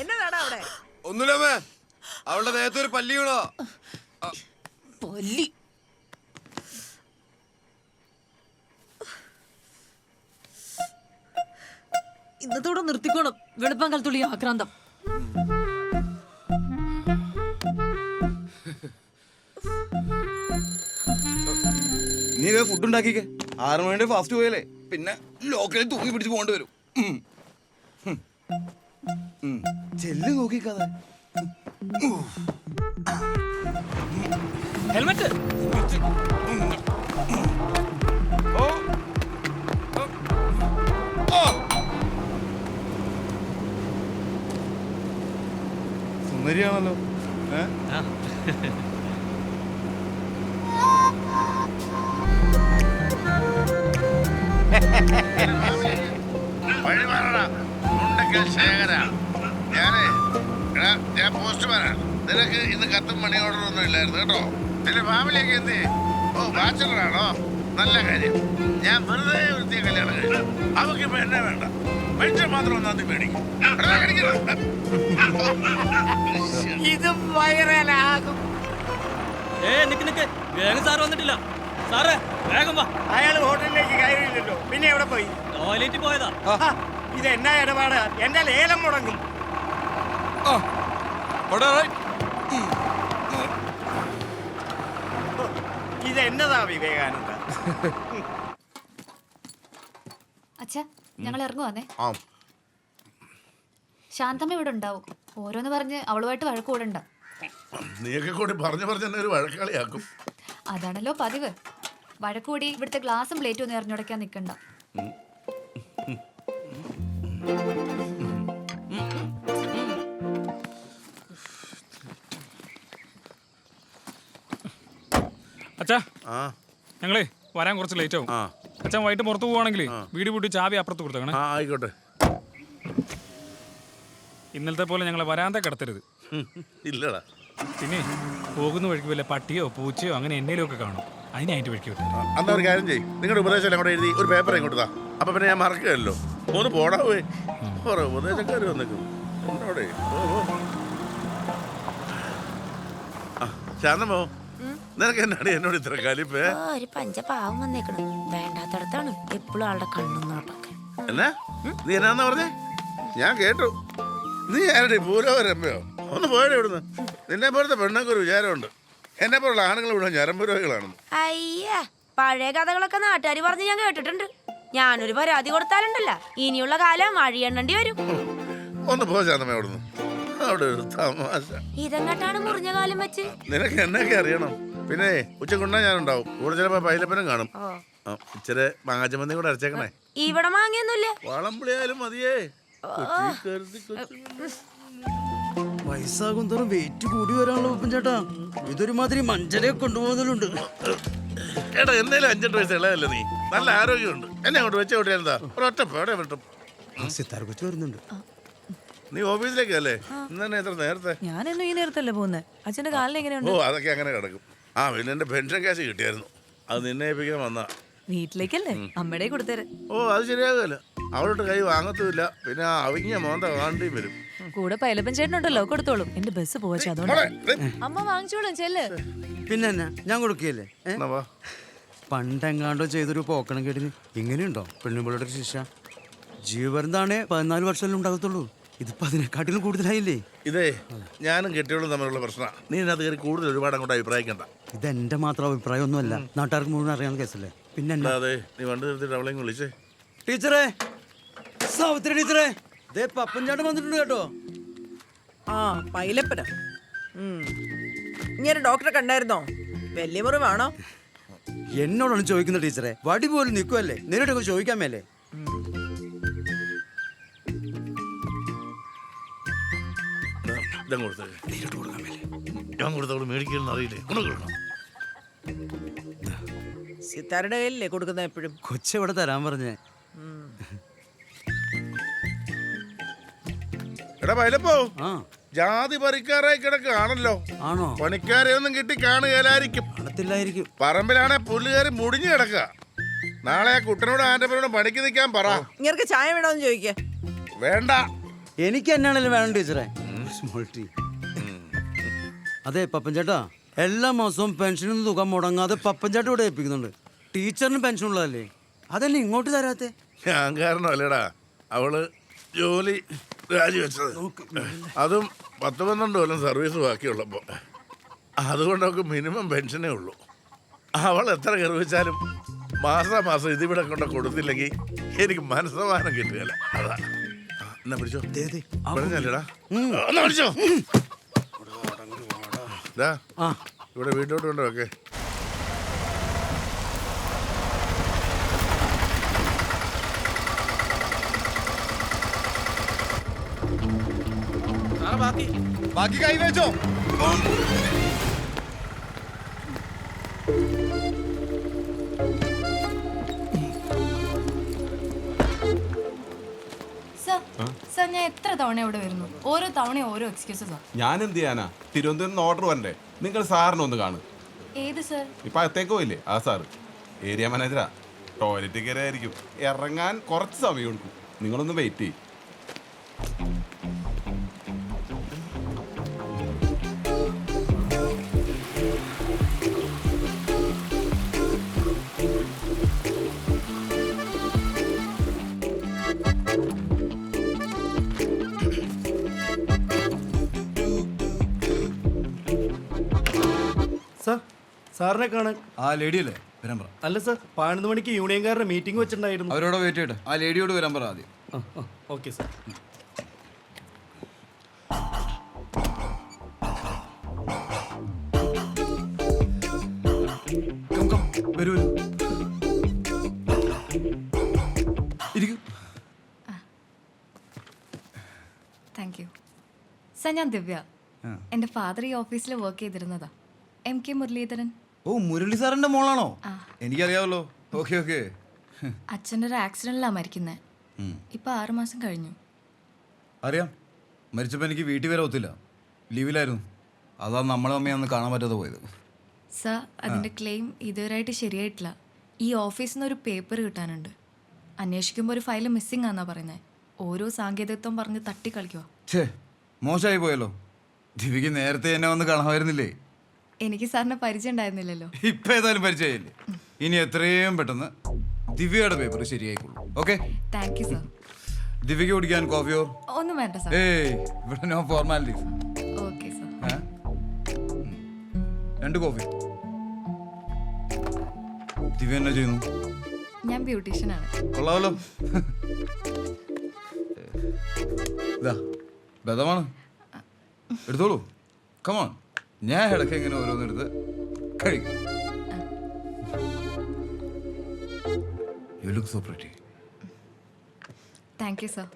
എന്നതാടാ അവിടെ? ഒന്നുമില്ലമ്മേ അവളുടെ ദേഹത്ത് ഒരു പല്ലി വീണോ? പല്ലി. ഇന്നത്തോടെ നിർത്തിക്കോണം. വെളുപ്പം കാലത്തുള്ളി ആക്രാന്തം. നീ ഫുഡ് ഉണ്ടാക്കിക്കേ. ആറ് മണിയുടെ ഫാസ്റ്റ് പോയല്ലേ. പിന്നെ ലോക്കലിൽ തൂങ്ങി പിടിച്ച് പോകേണ്ടി വരും. ചെല്ല് നോക്കിക്കാതെ. ഹെൽമെറ്റ് സുന്ദരിയാണല്ലോ. ഏ? ഉണ്ടെങ്കിൽ ശേഖര. ഞാനേ എടാ, ഞാൻ പോസ്റ്റ്മാനാണ് നിനക്ക് ഇന്ന് കത്തും മണി ഓർഡർ ഒന്നും ഇല്ലായിരുന്നു കേട്ടോ? നിന്റെ ഫാമിലിയൊക്കെ എന്ത്? ഓ ബാച്ചലറാണോ? നല്ല കാര്യം. ഞാൻ വെറുതെ വൃത്തിയെ കല്യാണം കഴിച്ചു. അവക്ക് ഇപ്പൊ എന്നെ വേണ്ട. മനുഷ്യൻ മാത്രം ഒന്നാം തീയതി മേടിക്കും. ഇത് വൈറലാകും ഏ നിക്ക് നിക്ക്. വേഗം സാർ വന്നിട്ടില്ല. സാറേ വേഗം വാ. അയാൾ ഹോട്ടലിലേക്ക് കയറിയില്ലല്ലോ. പിന്നെ എവിടെ പോയി? ടോയ്ലറ്റിൽ പോയതാ. ഇത് എന്നാ ഇടപാട്? എന്റെ ലേലം മുടങ്ങും. ഇത് എന്നതാ വിവേകാനന്ദ? അച്ഛാ ഞങ്ങൾ ഇറങ്ങുവാന്നേ ആ. ശാന്തമ്മ ഇവിടെ ഉണ്ടാവും. ഓരോന്ന് പറഞ്ഞ് അവളുമായിട്ട് വഴക്ക് കൂടണ്ട. നീയൊക്കെ കൂടി പറഞ്ഞു പറഞ്ഞു ഒരു വഴക്കാളിയാക്കും. അതാണല്ലോ പതിവ്. വഴക്കൂടി ഇവിടുത്തെ ഗ്ലാസും പ്ലേറ്റും ഒന്ന് എറിഞ്ഞുടക്കാൻ നിൽക്കണ്ട. അച്ഛാ ആ. ഞങ്ങളേ വരാൻ കുറച്ച് ലേറ്റ് ആവും. ആ. അച്ഛൻ വൈകിട്ട് പുറത്ത് പോവാണെങ്കിൽ വീട് പൂട്ടി ചാവി അപ്പുറത്ത് കൊടുത്തേക്കണേ. ആ ആയിക്കോട്ടെ. ഇന്നലത്തെ പോലെ ഞങ്ങളെ വരാന്ത കിടത്തരുത്. ഉം, ഇല്ലടാ. പിന്നെ പോകുന്ന വഴിക്ക് വല്ല പട്ടിയോ പൂച്ചയോ അങ്ങനെ എന്നേലും ഒക്കെ കാണും അതിനായിട്ട് വഴിക്ക് വിട്ടു. അന്നാ ഒരു കാര്യം ചെയ്യും. നിങ്ങളുടെ ഉപദേശം എല്ലാം കൂടെ എഴുതി ഒരു പേപ്പർ ഇങ്ങോട്ട് താ. അപ്പൊ പിന്നെ ഞാൻ മറക്കുകയല്ലോ. ഒന്ന് പോടാ പോയി. കുറെ ഉപദേശക്കാർ വന്നേക്കും. എന്നോടെ ശാന്തമോ നിനക്ക് എന്നാണ് എന്നോട് ഇത്ര കലിപ്പേ? ഒരു പഞ്ച പാവം വന്നേക്കണം. വേണ്ടാത്തടത്താണ്. എപ്പോഴും ആളുടെ കണ്ണും എന്നാ? നീ എന്നാന്നാ പറഞ്ഞേ? ഞാൻ കേട്ടു. നീ ആരുടെ പൂരവരമ്പയോ ഒന്ന് പോയടെ ഇവിടുന്ന്. നിന്നെ പോലത്തെ പെണ്ണൊക്കെ ഒരു വിചാരമുണ്ട്. എന്നെ പോലുള്ള ആണുങ്ങൾ ഇവിടെ ഞരമ്പുരോഹികളാണ് അയ്യ പഴയ കഥകളൊക്കെ നാട്ടുകാർ പറഞ്ഞ് ഞാൻ കേട്ടിട്ടുണ്ട്. ഞാനൊരു പരാതി കൊടുത്താലുണ്ടല്ല. ഇനിയുള്ള കാലം വഴിയെണ്ണേണ്ടി വരും. ഒന്ന് പോ അവിടുന്ന്. അവിടെ ഒരു തമാശ. ഇതെങ്ങട്ടാണ് മുറിഞ്ഞ കാലം വെച്ച്? നിനക്ക് എന്നൊക്കെ അറിയണം. പിന്നെ ഉച്ചക്കുണ്ടാ ഞാനുണ്ടാവും. കൂടെ ചിലപ്പോ പൈലപ്പനും കാണും. ആ, ഇച്ചിരി മാങ്ങാച്ചമന്തി കൂടെ അരച്ചേക്കണേ. ഇവിടെ മാങ്ങിയൊന്നുമില്ല. വളംപുളിയായാലും മതിയേ. വയസ്സാകും തോറും വെയിറ്റ് കൂടി വരാനുള്ള ഉപ്പൻ ചേട്ടാ. ഇതൊരുമാതിരി മഞ്ചലെ കൊണ്ടുപോകുന്നതിലുണ്ട്. എടാ എന്തേലും അഞ്ചെട്ട് വയസ്സ് ഇളയല്ലേ നീ? നല്ല ആരോഗ്യമുണ്ട്. എന്നെ അങ്ങോട്ട് വെച്ച എന്താ? ഒരൊറ്റ പേടെ വിട്ടും. സിത്താര കൊച്ചു വരുന്നുണ്ട്. നീ ഓഫീസിലേക്ക് അല്ലേ? ഇന്നെ എത്ര നേരത്തെ. ഞാനെന്നും ഈ നേരത്തല്ലേ പോകുന്നത് അച്ഛന്റെ കാലിന് എങ്ങനെയുണ്ട്? ഓ അതൊക്കെ അങ്ങനെ കിടക്കും. ആ പിന്നെ എന്റെ പെൻഷൻ ക്യാഷ് കിട്ടിയായിരുന്നു. അത് നിന്നെ ഏൽപ്പിക്കാൻ വന്നാ. വീട്ടിലേക്കല്ലേ? അമ്മയുടെ കൊടുത്തേരെ. ഓ അത് ശരിയാകുമല്ലോ. അവളോട്ട് കൈ വാങ്ങത്തുമില്ല. പിന്നെ അവിഞ്ഞ മോന്ത വാണ്ടി വരും. കൂടെ പൈലപ്പൻ ചേട്ടനുണ്ടല്ലോ കൊടുത്തോളും. എന്റെ ബസ് പോവച്ച അതുകൊണ്ട്. ദേ, അമ്മ വാങ്ങിച്ചോളും ചെല്ല്. പിന്നെ എന്നാ ഞാൻ കൊടുക്കുകയല്ലേ? ഏ? എന്നാ വാ. പണ്ടെങ്ങാണ്ടോ ചെയ്തൊരു പോക്കണം കേട്ടിന്. ഇങ്ങനെയുണ്ടോ? പെണ്ണുമ്പിളുടെ ഒരു ശിക്ഷ. ജീവപരന്താണേ പതിനാല് വർഷമല്ലേ ഉണ്ടാകത്തുള്ളൂ. ഇതിപ്പോ അതിനെക്കാട്ടിലും കൂടുതലായില്ലേ? ഇതേ ഞാനും കെട്ടിയോളും തമ്മിലുള്ള പ്രശ്നമാണ് നീ ഇതിനകത്ത് കയറി കൂടുതൽ ഒരുപാട് അങ്ങോട്ട് അഭിപ്രായിക്കണ്ട. ഇതെന്റെ മാത്രം അഭിപ്രായം ഒന്നുമല്ല നാട്ടുകാർക്ക് മുഴുവൻ അറിയാവുന്ന കേസല്ലേ. പിന്നെ എന്നാ? അല്ലാതെ നീ വണ്ടി നിർത്തിയിട്ട് അവളെയും വിളിച്ചേ. ടീച്ചറേ സാവിത്രി ടീച്ചറേ ദേ പപ്പൻ ചേട്ടൻ വന്നിട്ടുണ്ട് കേട്ടോ. ആ പൈലപ്പന? ഇങ്ങനെ ഡോക്ടറെ കണ്ടായിരുന്നോ? വലിയ മുറിവാണോ? എന്നോടാണ് ചോദിക്കുന്നത് ടീച്ചറെ. വടി പോലും നിൽക്കുമല്ലേ നേരിട്ടൊക്കെ ചോദിക്കാൻ മേലേ. ഇതം കൊടുത്തേ? കൊടുക്കാൻ മേലെ. ഞാൻ കൊടുത്തവൾ മേടിക്കലെന്ന് അറിയില്ലേ? കൊടുക്കണം? സിത്താരുടെ കയ്യിലല്ലേ കൊടുക്കുന്ന എപ്പോഴും? കൊച്ചെവിടെ തരാൻ പറഞ്ഞേ? എടാ വയലപ്പോ ആ. ജാതി പറിക്കാറായി കിടക്കുകയാണല്ലോ. ആണോ? പണിക്കാരെ ഒന്നും കിട്ടി കാണുകയില്ലായിരിക്കും. കാണത്തില്ലായിരിക്കും. പറമ്പിലാണെ പുല്ല് കയറി മുടിഞ്ഞു കിടക്കുക. നാളെ ആ കുട്ടനോട് ആന്റപ്പനോട് പണിക്ക് നിൽക്കാൻ പറ. ഇങ്ങനെ ചായ വേണോന്ന് ചോദിക്ക. വേണ്ട. എനിക്ക് എന്നാണേലും വേണം ടീച്ചറെ. സ്മോൾ ടീ അതെ പപ്പൻ ചേട്ടാ എല്ലാ മാസവും പെൻഷനും തുക മുടങ്ങാതെ പപ്പൻ ചേട്ടൻ ഇവിടെ ഏൽപ്പിക്കുന്നുണ്ട്. ടീച്ചറിന് പെൻഷൻ ഉള്ളതല്ലേ? അതല്ലേ ഇങ്ങോട്ട് തരാത്തെ? ഞാൻ കാരണമല്ലേടാ. അവൾ ജോലി രാജിവെച്ചത്. അതും പത്ത് പന്ത്രണ്ട് കൊല്ലം സർവീസ് ബാക്കിയുള്ളപ്പോൾ അതുകൊണ്ട് അവൾക്ക് മിനിമം പെൻഷനേ ഉള്ളൂ. അവൾ എത്ര ഗർഭിച്ചാലും മാസം മാസം ഇതിവിടെ കൊണ്ട് കൊടുത്തില്ലെങ്കിൽ എനിക്ക് മനസ്സമാനം കിട്ടുകയില്ല അതാ. എന്നാ പിടിച്ചോ. പറഞ്ഞല്ലേടാ. എന്നാ പിടിച്ചോ. ഇവിടെ വീട്ടിലോട്ട് കൊണ്ടോ ബാക്കി. ബാക്കി കൈ വെച്ചോ. സർ ഞാൻ എത്ര തവണ ഇവിടെ വരുന്നു? ഓരോ തവണ ഓരോ എക്സ്ക്യൂസസ് ഞാൻ എന്ത് ചെയ്യാനാ? തിരുവനന്തപുരം ഓർഡർ വരണ്ടേ? നിങ്ങൾ സാറിനെ ഒന്ന് കാണും. ഏത് സർ? ഇപ്പൊ അകത്തേക്ക് പോയില്ലേ ആ സാറ് ഏരിയ മാനേജറാ ടോയ്ലറ്റ് കയറിയായിരിക്കും. ഇറങ്ങാൻ കുറച്ച് സമയം എടുക്കും. നിങ്ങളൊന്ന് വെയിറ്റ് ചെയ്യും. സാറിനെ കാണാൻ ആ ലേഡി അല്ലേ? വരാൻ പറ. അല്ല സർ പതിനൊന്ന് മണിക്ക് യൂണിയൻകാരുടെ മീറ്റിംഗ് വെച്ചിട്ടുണ്ടായിരുന്നു. അവരോട് വെയിറ്റ് ചെയ്യട്ടെ. ആ ലേഡിയോട് വരാൻ പറ ആദ്യം. ഓക്കെ സാർ കം കം വരൂ വരൂ. ഇരിക്കൂ. താങ്ക് യു സർ ഞാൻ ദിവ്യ. എന്റെ ഫാദർ ഈ ഓഫീസിൽ വർക്ക് ചെയ്തിരുന്നതാ. M K Muraleedharan. ഓ മുരളി സാറിന്റെ മോളാണോ? എനിക്കറിയാവല്ലോ. Okay okay. അച്ഛന്റെ ഒരു ആക്സിഡന്റിലാണ് മരിക്കുന്നത് ഇപ്പൊ ആറുമാസം കഴിഞ്ഞു. അറിയാം. മരിച്ചപ്പോൾ എനിക്ക് വീട്ടിൽ വരെ ഒത്തില്ല. ലീവിലായിരുന്നു. അതാ നമ്മളെ അമ്മയെ അന്ന് കാണാൻ പറ്റാതെ പോയത്. സർ അതിന്റെ ക്ലെയിം ഇതുവരെയായിട്ട് ശരിയായിട്ടില്ല. ഈ ഓഫീസിൽ നിന്ന് ഒരു പേപ്പർ കിട്ടാനുണ്ട്. അന്വേഷിക്കുമ്പോൾ ഒരു ഫയൽ മിസ്സിംഗ് ആണെന്നാ പറയുന്നത് ഓരോ സാങ്കേതികത്വം പറഞ്ഞ് തട്ടിക്കളിക്കുക മോശമായി പോയല്ലോ. ദിവ്യക്ക് നേരത്തെ എന്നെ വന്ന് കാണാമായിരുന്നില്ലേ? എനിക്ക് സാറിനെ പരിചയം ഉണ്ടായിരുന്നില്ലല്ലോ. ഇപ്പൊ ഏതായാലും പരിചയമില്ലേ? ഇനി എത്രയും പെട്ടെന്ന് ദിവ്യയുടെ പേപ്പർ ശരിയായിക്കോളൂ. ഓക്കെ താങ്ക് യു സർ ദിവ്യക്ക് കുടിക്കാൻ കോഫിയോ ഒന്നും വേണ്ട സാർ ഏയ് ഇവിടെ നോ ഫോർമാലിറ്റീസ് ഓക്കെ സർ രണ്ട് കോഫി ദിവ്യ എന്നാ ചെയ്യുന്നു? ഞാൻ ബ്യൂട്ടീഷ്യനാണ് കൊള്ളാമല്ലോ. ഇതാ ബദമാണ്. എടുത്തോളൂ. കമോൺ ഞാൻ ഇടയ്ക്ക് ഇങ്ങനെ ഓരോന്നെടുത്ത് കഴിക്കും. You look so pretty thank you sir